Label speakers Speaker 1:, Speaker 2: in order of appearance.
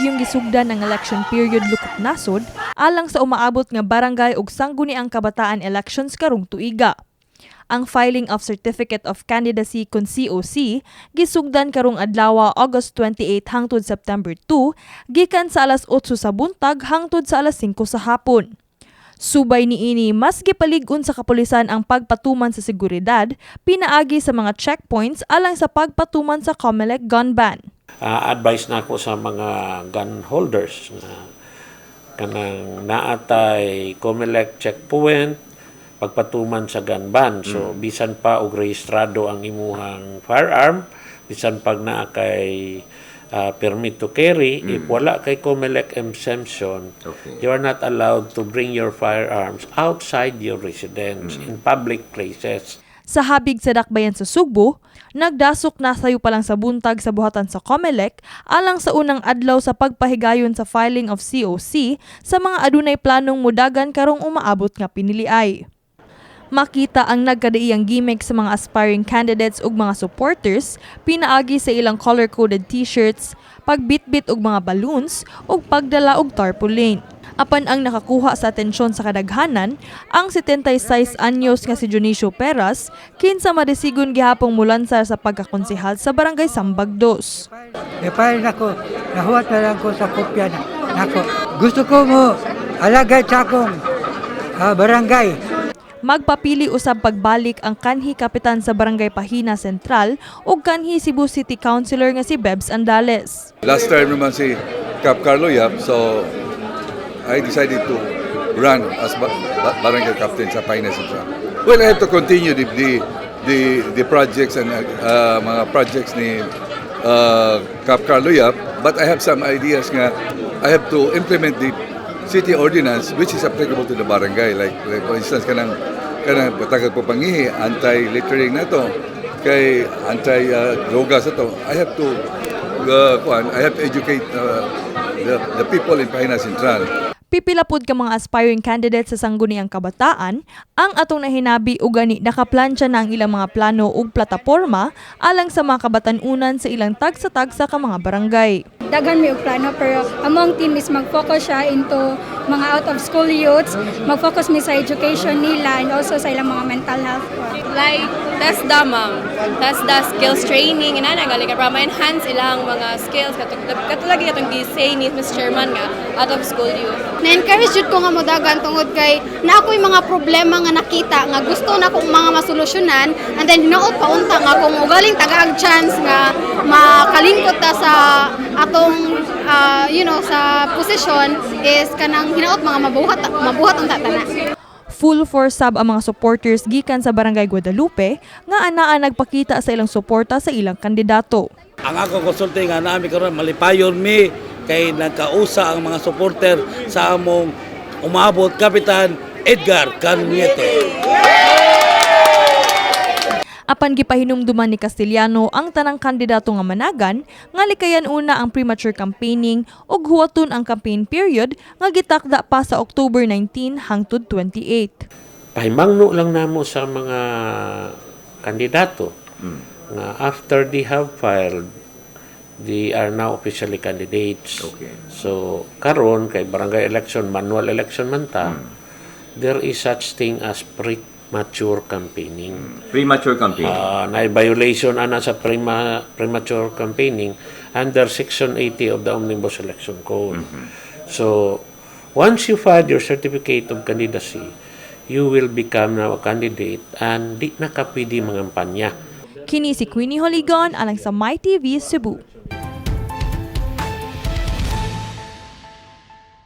Speaker 1: gisugdan ang election period lukot nasod alang sa umaabot nga barangay ug sangguniang kabataan elections karong tuiga. Ang filing of Certificate of Candidacy kon COC gisugdan karong adlaw August 28 hangtod September 2 gikan sa alas 8 sa buntag hangtod sa alas 5 sa hapon. Subay niini mas gipalig-on sa kapulisan ang pagpatuman sa seguridad pinaagi sa mga checkpoints alang sa pagpatuman sa COMELEC gun ban.
Speaker 2: Ah, advice na ako sa mga gun holders na kanang naatay COMELEC checkpoint pagpatuman sa gun ban. So bisan pa og rehistrado ang imuhang firearm, bisan pag naa kay ah, permit to carry, if wala kay COMELEC exemption,
Speaker 3: Okay.
Speaker 2: you are not allowed to bring your firearms outside your residence in public places.
Speaker 1: Sa habig sa dakbayan sa Sugbo, nagdasok na sayo pa lang sa buntag sa buhatan sa COMELEC alang sa unang adlaw sa pagpahigayon sa filing of COC sa mga adunay planong mudagan karong umaabot nga piniliay. Makita ang nagkadaiyang gimmick sa mga aspiring candidates ug mga supporters, pinaagi sa ilang color-coded t-shirts, pagbitbit og mga balloons ug pagdala og tarpaulin. Apan ang nakakuha sa atensyon sa kadaghanan, ang 76 anyos nga si Junicio Peras, kinsa madesigon gihapong mulansar sa pagkakonsehal sa barangay Sambag 2.
Speaker 4: Ipahal nako, nahuwat na lang ko sa kopya na. Nako, gusto ko mo alagay sa akong ah, barangay.
Speaker 1: Magpapili usab pagbalik ang kanhi kapitan sa barangay Pahina Sentral ug kanhi Cebu City Councilor nga si Bebs Andales.
Speaker 5: Last time naman si Cap Carlo Yap, so I decided to run as ba- ba- barangay captain sa Painas Central. Well, I have to continue the the the, the projects and uh, mga projects ni uh, Cap Carlo Yap, but I have some ideas nga I have to implement the city ordinance which is applicable to the barangay. Like, like for instance kanang kanang patagal po pangihi anti-littering na to kay anti uh, sa to. I have to uh, I have to educate uh, the, the people in Pahina Central.
Speaker 1: Pipilapod ka mga aspiring candidates sa sangguniang kabataan, ang atong nahinabi ug gani nakaplansya na ang ilang mga plano ug plataporma alang sa mga kabatanunan sa ilang tagsa-tagsa ka mga barangay.
Speaker 6: Daghan og plano pero among team is mag-focus siya into mga out of school youths, mag-focus mi sa education nila and also sa ilang mga mental health.
Speaker 7: like that's the ma'am that's the skills training ina na gali ka para ma-enhance ilang mga skills katulad katulad itong gi-say ni Mr. Chairman nga out of school youth
Speaker 8: na-encourage jud ko nga modagan tungod kay na ako'y mga problema nga nakita nga gusto na kong mga masolusyonan and then hinaot pa unta nga kung ugaling tagaag chance nga makalingkot ta sa atong ah, you know sa posisyon is kanang hinaot mga mabuhat mabuhat unta tana
Speaker 1: Full force sab ang mga supporters gikan sa barangay Guadalupe nga anaa nagpakita sa ilang suporta sa ilang kandidato.
Speaker 9: Ang ako konsulti nga namin karon malipayon mi kay nagkausa ang mga supporter sa among umabot Kapitan Edgar Cañete.
Speaker 1: Apan gipahinumduman ni Castellano ang tanang kandidato nga managan nga likayan una ang premature campaigning ug huwaton ang campaign period nga gitakda pa sa October 19 hangtod 28.
Speaker 2: pahimangno lang namo sa mga kandidato nga after they have filed they are now officially candidates
Speaker 3: Okay.
Speaker 2: so karon kay barangay election manual election man ta there is such thing as premature campaigning
Speaker 3: Premature campaign.
Speaker 2: Ah, na violation ana sa prema, premature campaigning under section 80 of the omnibus election code so once you file your certificate of candidacy you will become now a candidate and di na ka pwede mangampanya
Speaker 1: Kini si Queenie Holigon alang sa My TV Cebu.